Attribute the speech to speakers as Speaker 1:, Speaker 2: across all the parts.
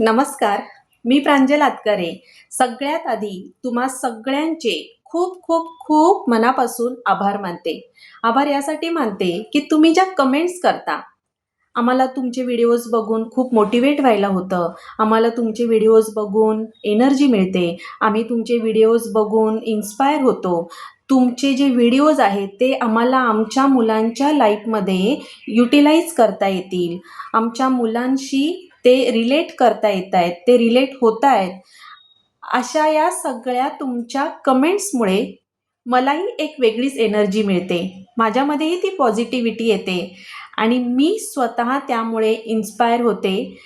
Speaker 1: नमस्कार मी प्रांजल आतकरे. सगळ्यात आधी तुम्हा सगळ्यांचे खूप खूप खूप मनापासून आभार मानते. आभार यासाठी मानते की तुम्ही ज्या कमेंट्स करता आम्हाला तुमचे व्हिडिओज बघून खूप मोटिवेट व्हायला होतं. आम्हाला तुमचे व्हिडिओज बघून एनर्जी मिळते. आम्ही तुमचे व्हिडिओज बघून इन्स्पायर होतो. तुमचे जे व्हिडिओज आहेत ते आम्हाला आमच्या मुलांच्या लाईफमध्ये युटिलाइज करता येतील. आमच्या मुलांशी ते रिलेट करता येत आहेत ते रिलेट होत आहेत. अशा या सगळ्या तुमच्या कमेंट्समुळे मलाही एक वेगळीच एनर्जी मिळते. माझ्यामध्येही ती पॉझिटिव्हिटी येते. आणि मी स्वतः त्यामुळे इन्स्पायर होते.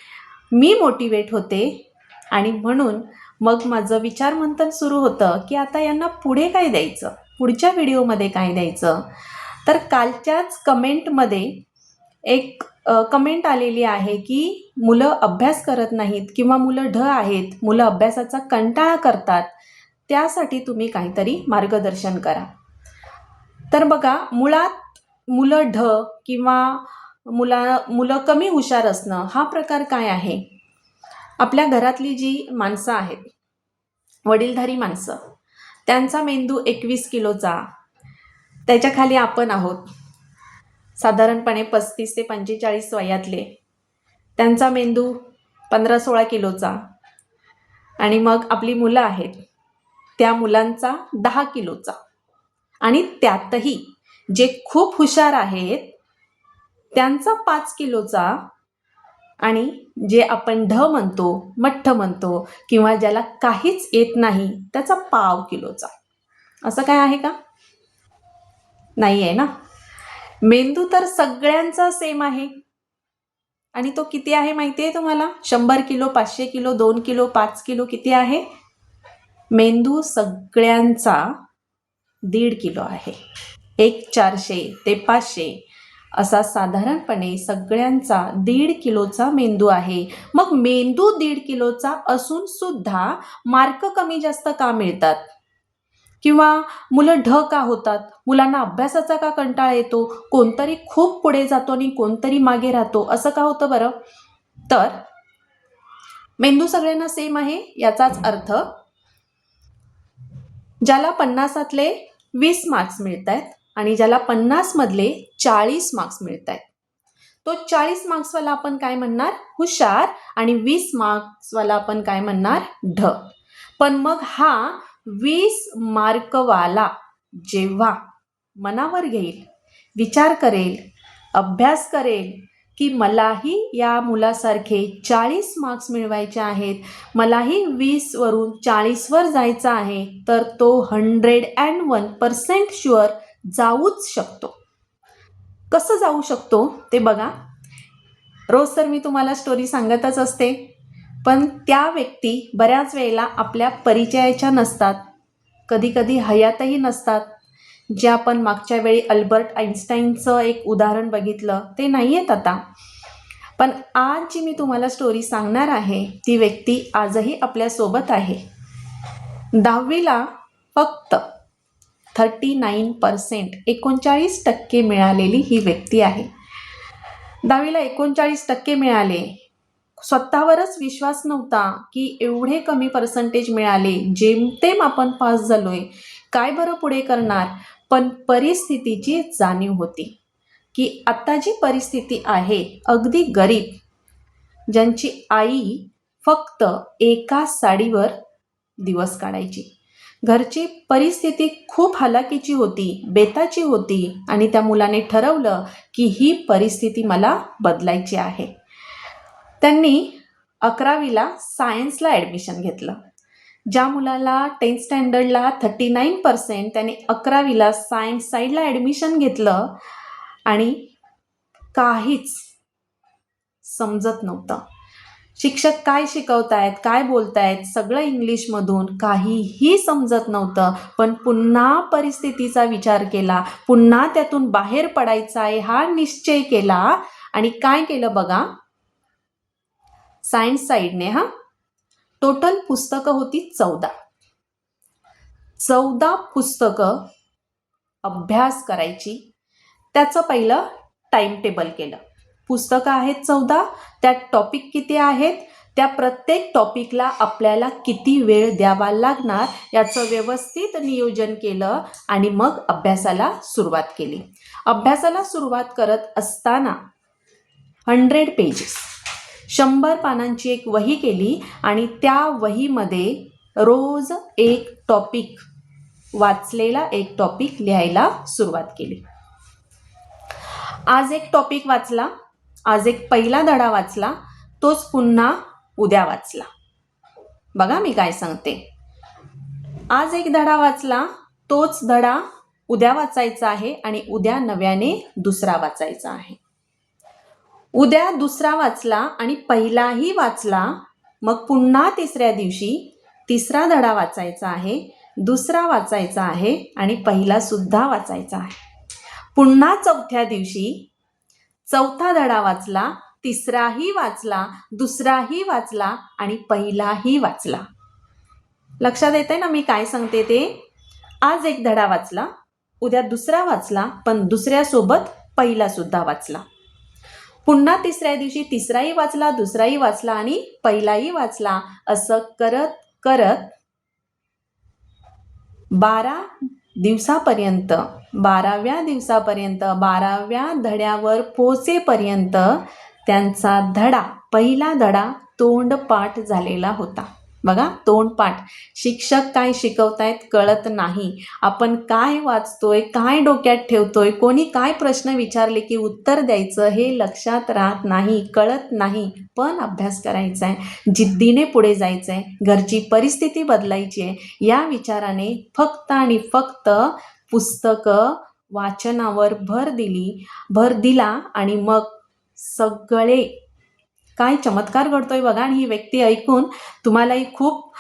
Speaker 1: मी मोटिवेट होते. आणि म्हणून मग माझं विचारमंथन सुरू होतं की आता यांना पुढे काय द्यायचं? पुढच्या व्हिडिओमध्ये काय द्यायचं? तर कालच्याच कमेंटमध्ये एक कमेंट आलेली आहे की मुलं अभ्यास करत नाहीत किंवा मुलं ढ आहेत मुलं अभ्यासाचा कंटाळा करतात त्यासाठी तुम्ही काहीतरी मार्गदर्शन करा. तर बघा मुळात मुलं ढ किंवा मुला मुलं कमी हुशार असणं हा प्रकार काय आहे? आपल्या घरातली जी माणसं आहेत वडीलधारी माणसं त्यांचा मेंदू एकवीस किलोचा त्याच्याखाली आपण आहोत. साधारणपणे पस्तीस ते पंचेचाळीस वयातले. त्यांचा मेंदू पंधरा सोळा किलोचा आणि मग आपली मुलं आहेत. त्या मुलांचा दहा किलोचा. आणि त्यातही जे खूप हुशार आहेत त्यांचा पाच किलोचा आणि जे आपण ढ म्हणतो मठ्ठ म्हणतो किंवा ज्याला काहीच येत नाही त्याचा पाव किलोचा. असं काय आहे का? नाही आहे ना? मेंदू तर सगळ्यांचा सेम आहे. आणि तो किती आहे माहिती आहे तुम्हाला? शंभर किलो पाचशे किलो दोन किलो पाच किलो किती आहे? मेंदू सगळ्यांचा दीड किलो आहे. एक चारशे ते पाचशे असा साधारणपणे सगळ्यांचा दीड किलोचा मेंदू आहे. मग मेंदू दीड किलोचा असून सुद्धा मार्क कमी जास्त का मिळतात? किंवा मुलं ढ का होतात? मुलांना अभ्यासाचा का कंटाळा येतो? कोणतरी खूप पुढे जातो आणि कोणतरी मागे राहतो. असं का होतं बरं? तर मेंदू सगळ्यांना सेम आहे याचाच अर्थ ज्याला पन्नासातले वीस मार्क्स मिळत आहेत आणि ज्याला पन्नासमधले चाळीस मार्क्स मिळत आहेत तो चाळीस मार्क्सवाला आपण काय म्हणणार? हुशार आणि वीस मार्क्सवाला आपण काय म्हणणार? ढ. पण मग हा वीस मार्कवाला जेव्हा मनावर घेईल विचार करेल अभ्यास करेल की मलाही या मुलासारखे चाळीस मार्क्स मिळवायचे आहेत मलाही वीसवरून चाळीसवर जायचं आहे तर तो hundred and one percent sure जाऊच शकतो. कसं जाऊ शकतो ते बघा. रोज तर मी तुम्हाला स्टोरी सांगतच असते. पण त्या व्यक्ती बऱ्याच वेळेला आपल्या परिचयाच्या नसतात. कधीकधी हयातही नसतात. जे आपण मागच्या वेळी अल्बर्ट आईन्स्टाईनचं एक उदाहरण बघितलं ते नाही आहेत आता. पण आज जी मी तुम्हाला स्टोरी सांगणार आहे ती व्यक्ती आजही आपल्यासोबत आहे. दहावीला फक्त थर्टी नाईन पर्सेंट एकोणचाळीस टक्के मिळालेली ही व्यक्ती आहे. दहावीला एकोणचाळीस टक्के मिळाले स्वतःवरच विश्वास नव्हता की एवढे कमी पर्सेंटेज मिळाले जेमतेम आपण पास झालोय काय बरं पुढे करणार? पण परिस्थितीची जाणीव होती की आता जी परिस्थिती आहे अगदी गरीब ज्यांची आई फक्त एका साडीवर दिवस काढायची. घरची परिस्थिती खूप हलाकीची होती बेताची होती आणि त्या मुलाने ठरवलं की ही परिस्थिती मला बदलायची आहे. त्यांनी अकरावीला सायन्सला ॲडमिशन घेतलं. ज्या मुलाला टेन्थ स्टँडर्डला थर्टी नाईन पर्सेंट त्याने अकरावीला सायन्स साईडला ॲडमिशन घेतलं आणि काहीच समजत नव्हतं. शिक्षक काय शिकवतायत काय बोलतायत सगळं इंग्लिशमधून काहीही समजत नव्हतं. पण पुन्हा परिस्थितीचा विचार केला पुन्हा त्यातून बाहेर पडायचा आहे हा निश्चय केला आणि काय केलं बघा? सायन्स साईडने हा. टोटल पुस्तकं होती चौदा. चौदा पुस्तकं अभ्यास करायची. त्याचं पहिलं टाइम टेबल केलं. पुस्तकं आहेत चौदा त्यात टॉपिक किती आहेत त्या प्रत्येक टॉपिकला आपल्याला किती वेळ द्यावा लागणार याचं व्यवस्थित नियोजन केलं आणि मग अभ्यासाला सुरुवात केली. अभ्यासाला सुरुवात करत असताना हंड्रेड पेजेस शंभर पानांची एक वही केली आणि त्या वहीमध्ये रोज एक टॉपिक वाचलेला एक टॉपिक लिहायला सुरुवात केली. आज एक टॉपिक वाचला आज एक पहिला धडा वाचला तोच पुन्हा उद्या वाचला. बघा मी काय सांगते. आज एक धडा वाचला तोच धडा उद्या वाचायचा आहे आणि उद्या नव्याने दुसरा वाचायचा आहे. उद्या दुसरा वाचला आणि पहिलाही वाचला मग पुन्हा तिसऱ्या दिवशी तिसरा धडा वाचायचा आहे दुसरा वाचायचा आहे आणि पहिला सुद्धा वाचायचा आहे. पुन्हा चौथ्या दिवशी चौथा धडा वाचला तिसराही वाचला दुसराही वाचला आणि पहिलाही वाचला. लक्षात येते ना मी काय सांगते ते? आज एक धडा वाचला उद्या दुसरा वाचला पण दुसऱ्यासोबत पहिलासुद्धा वाचला. पुन्हा तिसऱ्या दिवशी तिसराही वाचला दुसराही वाचला आणि पहिलाही वाचला. असं करत करत बारा दिवसापर्यंत बाराव्या दिवसापर्यंत बाराव्या धड्यावर पोचेपर्यंत त्यांचा धडा पहिला धडा तोंडपाठ झालेला होता. बघा तोंडपाठ. शिक्षक काय शिकवतायत कळत नाही. आपण काय वाचतोय काय डोक्यात ठेवतोय कोणी काय प्रश्न विचारले की उत्तर द्यायचं हे लक्षात राहत नाही कळत नाही. पण अभ्यास करायचा आहे जिद्दीने पुढे जायचं आहे घरची परिस्थिती बदलायची आहे या विचाराने फक्त आणि फक्त पुस्तकं वाचनावर भर दिली भर दिला आणि मग सगळे काय चमत्कार घडतोय बघा आणि ही व्यक्ती ऐकून तुम्हालाही खूप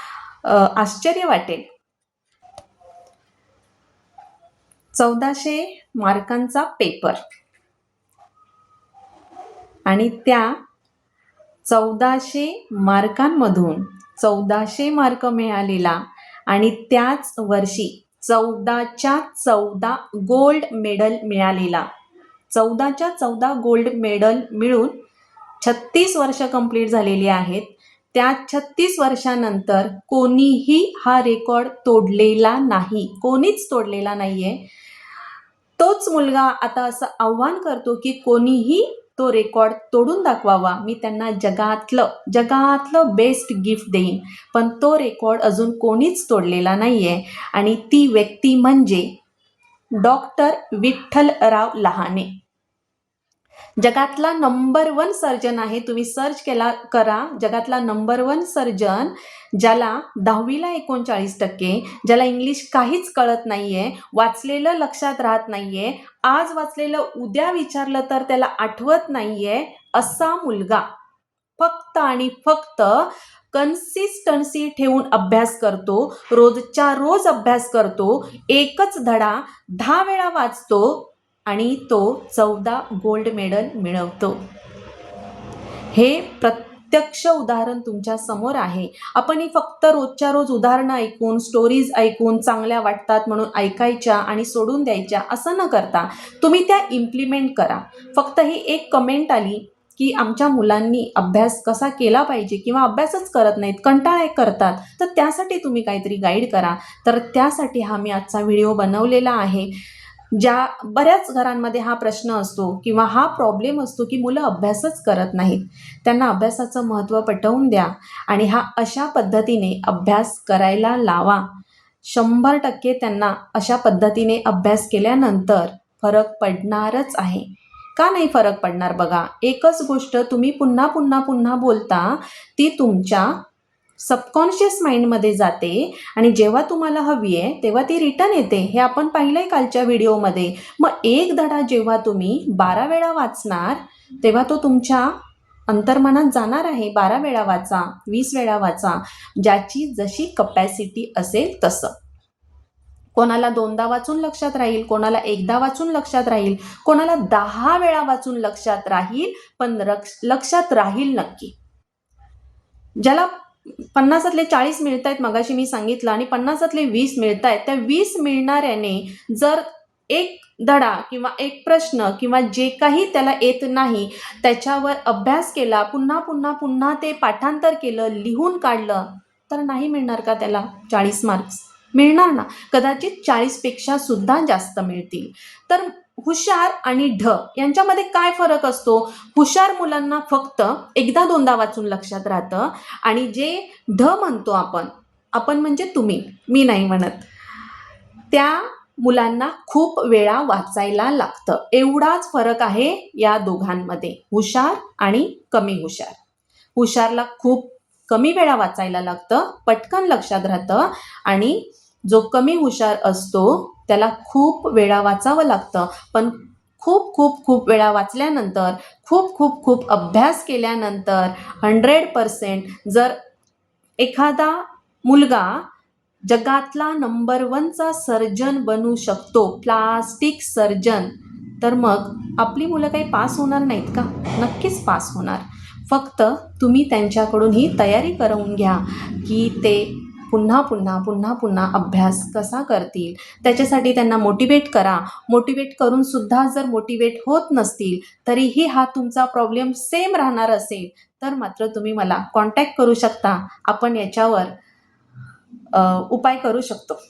Speaker 1: आश्चर्य वाटेल. चौदाशे मार्कांचा पेपर. आणि त्या चौदाशे मार्कांमधून चौदाशे मार्क मिळालेला आणि त्याच वर्षी चौदाच्या चौदा गोल्ड मेडल मिळालेला. चौदाच्या चौदा गोल्ड मेडल मिळून छत्तीस वर्ष कंप्लीट झालेली आहेत. त्या छत्तीस वर्षानंतर कोणीही हा रेकॉर्ड तोडलेला नाही. कोणीच तोडलेला नाही आहे तोच मुलगा आता असं आव्हान करतो की कोणीही तो रेकॉर्ड तोडून दाखवावा. मी त्यांना जगातलं जगातलं बेस्ट गिफ्ट देईन. पण तो रेकॉर्ड अजून कोणीच तोडलेला नाही आहे आणि ती व्यक्ती म्हणजे डॉक्टर विठ्ठलराव लहाने. जगातला नंबर वन सर्जन आहे. तुम्ही सर्च केला करा. जगातला नंबर वन सर्जन ज्याला दहावीला एकोणचाळीस टक्के ज्याला इंग्लिश काहीच कळत नाही आहे वाचलेलं लक्षात राहत नाही आहे आज वाचलेलं उद्या विचारलं तर त्याला आठवत नाही आहे असा मुलगा फक्त आणि फक्त कन्सिस्टन्सी ठेवून अभ्यास करतो. रोजच्या रोज अभ्यास करतो. एकच धडा दहा वेळा वाचतो आणि तो चौदा गोल्ड मेडल मिळवतो. हे प्रत्यक्ष उदाहरण तुमच्यासमोर आहे. आपण ही फक्त रोजच्या रोज उदाहरणं ऐकून स्टोरीज ऐकून चांगल्या वाटतात म्हणून ऐकायच्या आणि सोडून द्यायच्या असं न करता तुम्ही त्या इम्प्लिमेंट करा. फक्त ही एक कमेंट आली की आमच्या मुलांनी अभ्यास कसा केला पाहिजे किंवा अभ्यासच करत नाहीत कंटाळा करतात तर त्यासाठी तुम्ही काहीतरी गाईड करा. तर त्यासाठी हा मी आजचा व्हिडिओ बनवलेला आहे. ज्या बऱ्याच घरांमध्ये हा प्रश्न असतो किंवा हा प्रॉब्लेम असतो की मुलं अभ्यासच करत नाहीत. त्यांना अभ्यासाचं महत्त्व पटवून द्या आणि हा अशा पद्धतीने अभ्यास करायला लावा. शंभर टक्के त्यांना अशा पद्धतीने अभ्यास केल्यानंतर फरक पडणारच आहे. का नाही फरक पडणार बघा? एकच गोष्ट तुम्ही पुन्हा पुन्हा पुन्हा बोलता ती तुमच्या सबकॉन्शियस माइंडमध्ये जाते आणि जेव्हा तुम्हाला हवी आहे तेव्हा ती रिटर्न येते. हे आपण पाहिलं आहे कालच्या व्हिडिओमध्ये मग एक धडा जेव्हा तुम्ही बारा वेळा वाचणार तेव्हा तो तुमच्या अंतर्मनात जाणार आहे. बारा वेळा वाचा वीस वेळा वाचा. ज्याची जशी कपॅसिटी असेल तसं. कोणाला दोनदा वाचून लक्षात राहील कोणाला एकदा वाचून लक्षात राहील कोणाला दहा वेळा वाचून लक्षात राहील पण रक्ष लक्षात राहील नक्की. ज्याला पन्नासातले चाळीस मिळत आहेत मगाशी मी सांगितलं आणि पन्नासातले वीस मिळत आहेत त्या वीस मिळणाऱ्याने जर एक धडा किंवा एक प्रश्न किंवा जे काही त्याला येत नाही त्याच्यावर अभ्यास केला पुन्हा पुन्हा पुन्हा ते पाठांतर केलं लिहून काढलं तर नाही मिळणार का त्याला चाळीस मार्क्स मिळणार ना. कदाचित चाळीसपेक्षा सुद्धा जास्त मिळतील. तर हुशार आणि ढ यांच्यामध्ये काय फरक असतो? हुशार मुलांना फक्त एकदा दोनदा वाचून लक्षात राहतं. आणि जे ढ म्हणतो आपण आपण म्हणजे तुम्ही मी नाही म्हणत. त्या मुलांना खूप वेळा वाचायला लागतं. एवढाच फरक आहे या दोघांमध्ये. हुशार आणि कमी हुशार. हुशारला खूप कमी वेळा वाचायला लागतं पटकन लक्षात राहतं आणि जो कमी हुशार असतो त्याला खूप वेळा वाचावं लागतं. पण खूप खूप खूप वेळा वाचल्यानंतर खूप खूप खूप अभ्यास केल्यानंतर हंड्रेड पर्सेंट जर एखादा मुलगा जगातला नंबर वनचा सर्जन बनू शकतो प्लास्टिक सर्जन तर मग आपली मुलं काही पास होणार नाहीत का? नक्कीच पास होणार. फक्त तुम्ही त्यांच्याकडून ही तयारी करवून घ्या की ते पुन्हा पुन्हा पुन्हा पुन्हा अभ्यास कसा करतील? त्याच्यासाठी त्यांना मोटिवेट करा. मोटिवेट करूनसुद्धा जर मोटिवेट होत नसतील तरीही हा तुमचा प्रॉब्लेम सेम राहणार असेल. तर मात्र तुम्ही मला कॉन्टॅक्ट करू शकता. आपण याच्यावर उपाय करू शकतो.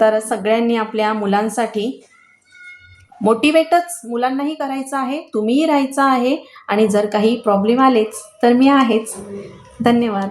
Speaker 1: तर सगळ्यांनी आपल्या मुलांसाठी मोटिवेटच मुलांनाही करायचं आहे तुम्हीही राहायचं आहे. आणि जर काही प्रॉब्लेम आलेच तर मी आहेच. धन्यवाद.